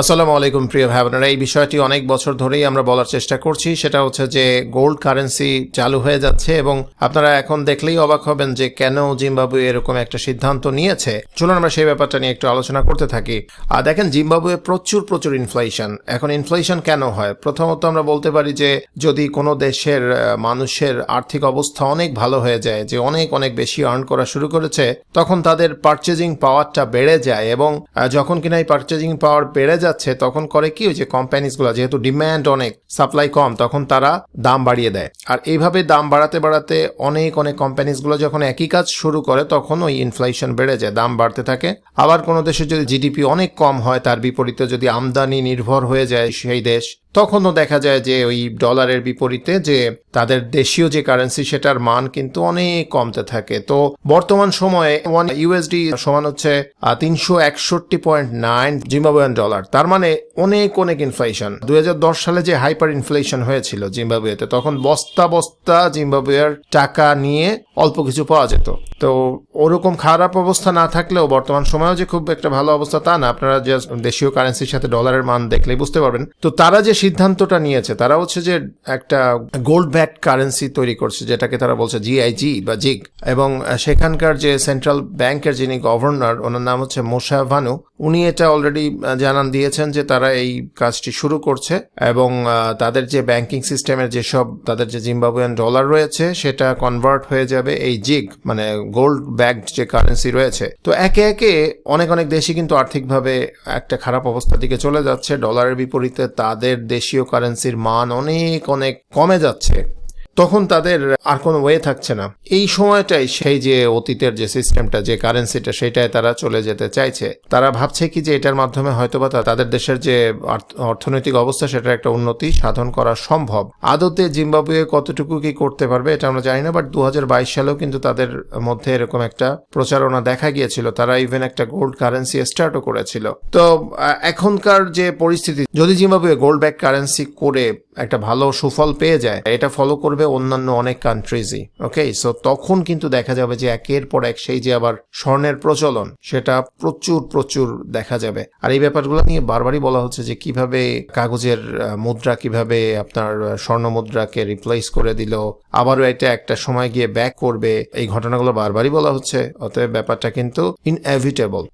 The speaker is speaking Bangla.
আসসালামু আলাইকুম, প্রিয় ভাই বোনেরা এই বিষয়টি অনেক বছর ধরেই আমরা বলার চেষ্টা করছি। সেটা হচ্ছে যে গোল্ড কারেন্সি চালু হয়ে যাচ্ছে এবং আপনারা এখন দেখলেই অবাক হবেন যে, কেন জিম্বাবুয়ে এরকম একটা সিদ্ধান্ত নিয়েছে। চলুন আমরা সেই ব্যাপারটা নিয়ে একটু আলোচনা করতে থাকি। আর দেখেন, জিম্বাবুয়ে প্রচুর প্রচুর ইনফ্লেশন এখন ইনফ্লেশন কেন হয়? প্রথমত আমরা বলতে পারি যে, যদি কোনো দেশের মানুষের আর্থিক অবস্থা অনেক ভালো হয়ে যায়, যে অনেক অনেক বেশি আর্ন করা শুরু করেছে, তখন তাদের পারচেজিং পাওয়ারটা বেড়ে যায় এবং যখন কিনা এই পারচেজিং পাওয়ার বেড়ে যাচ্ছে, তখন করে কি যে কোম্পানিজগুলো যেহেতু ডিম্যান্ড অনেক সাপ্লাই কম, তখন তারা দাম বাড়িয়ে দেয়। আর এইভাবে দাম বাড়াতে বাড়াতে অনেক অনেক কোম্পানিজগুলো যখন একই কাজ শুরু করে, তখন ওই ইনফ্লেশন বেড়ে যায়, দাম বাড়তে থাকে। আবার কোনো দেশে যদি জিডিপি অনেক কম হয়, তার বিপরীতে যদি আমদানি নির্ভর হয়ে যায় সেই দেশ তখনও দেখা যায় যে ওই ডলারের বিপরীতে যে তাদের দেশীয় যে কারেন্সি, সেটার মান কিন্তু অনেক কমতে থাকে। তো বর্তমান সময়ে ওয়ান ইউএসডি সমান হচ্ছে তিনশো একষট্টি পয়েন্ট নাইন জিম্বাবুয়ান ডলার। তার মানে অনেক অনেক ইনফ্লেশন দুই হাজার দশ সালে যে হাইপার ইনফ্লেশন হয়েছিল জিম্বাবুয়েতে, তখন বস্তা বস্তা জিম্বাবুয়ের টাকা নিয়ে অল্প কিছু পাওয়া যেত। তো ওরকম খারাপ অবস্থা না থাকলেও বর্তমান সময়েও যে খুব একটা ভালো অবস্থা তা না। আপনারা যে দেশীয় কারেন্সির সাথে ডলারের মান দেখলেই বুঝতে পারবেন। তো তারা যে সিদ্ধান্তটা নিয়েছে, তারা হচ্ছে যে একটা গোল্ড ব্যাক কারেন্সি তৈরি করছে, যেটাকে তারা বলছে জিআইজি বা জিগ এবং সেখানকার যে সেন্ট্রাল ব্যাংকের যিনি গভর্নর ওনার নাম হচ্ছে মোশা ভানু, উনি এটা অলরেডি জানান দিয়েছেন যে তারা এই কাজটি শুরু করছে এবং তাদের যে ব্যাংকিং সিস্টেমের যেসব, তাদের যে জিম্বাবুয়ান ডলার রয়েছে, সেটা কনভার্ট হয়ে যাবে এই জিগ মানে গোল্ড ব্যাগড যে কারেন্সি রয়েছে। তো একে একে অনেক অনেক দেশই কিন্তু আর্থিকভাবে একটা খারাপ অবস্থার দিকে চলে যাচ্ছে। ডলারের বিপরীতে তাদের দেশীয় কারেন্সির মান অনেক অনেক কমে যাচ্ছে। তখন তাদের আর কোনো ওয়ে থাকছে না। এই সময়টাই সেই যে অতীতের যে সিস্টেমটা যে কারেন্সিটা সেটায় তারা চলে যেতে চাইছে। তারা ভাবছে কি যে এটার মাধ্যমে হয়তোবা তাদের দেশের যে অর্থনৈতিক অবস্থা, সেটার একটা উন্নতি সাধন করা সম্ভব। আদতে জিম্বাবুয়ে কতটুকু কি করতে পারবে এটা আমরা জানি না বাট দু হাজার বাইশ সালেও কিন্তু তাদের মধ্যে এরকম একটা প্রচারণা দেখা গিয়েছিল। তারা ইভেন একটা গোল্ড কারেন্সি স্টার্টও করেছিল। তো এখনকার যে পরিস্থিতি, যদি জিম্বাবুয়ে গোল্ড ব্যাক কারেন্সি করে একটা ভালো সুফল পেয়ে যায়, এটা ফলো করবে অন্যান্য অনেক কান্ট্রিজই ওকে সো তখন কিন্তু দেখা যাবে যে একের পর এক সেই যে আবার স্বর্ণের প্রচলন, সেটা প্রচুর প্রচুর দেখা যাবে। আর এই ব্যাপারগুলো নিয়ে বারবারই বলা হচ্ছে যে কীভাবে কাগজের মুদ্রা কীভাবে আপনার স্বর্ণ মুদ্রাকে রিপ্লেস করে দিল, আবারও এটা একটা সময় গিয়ে ব্যাক করবে, এই ঘটনাগুলো বারবারই বলা হচ্ছে, অতএব ব্যাপারটা কিন্তু ইনএভিটেবল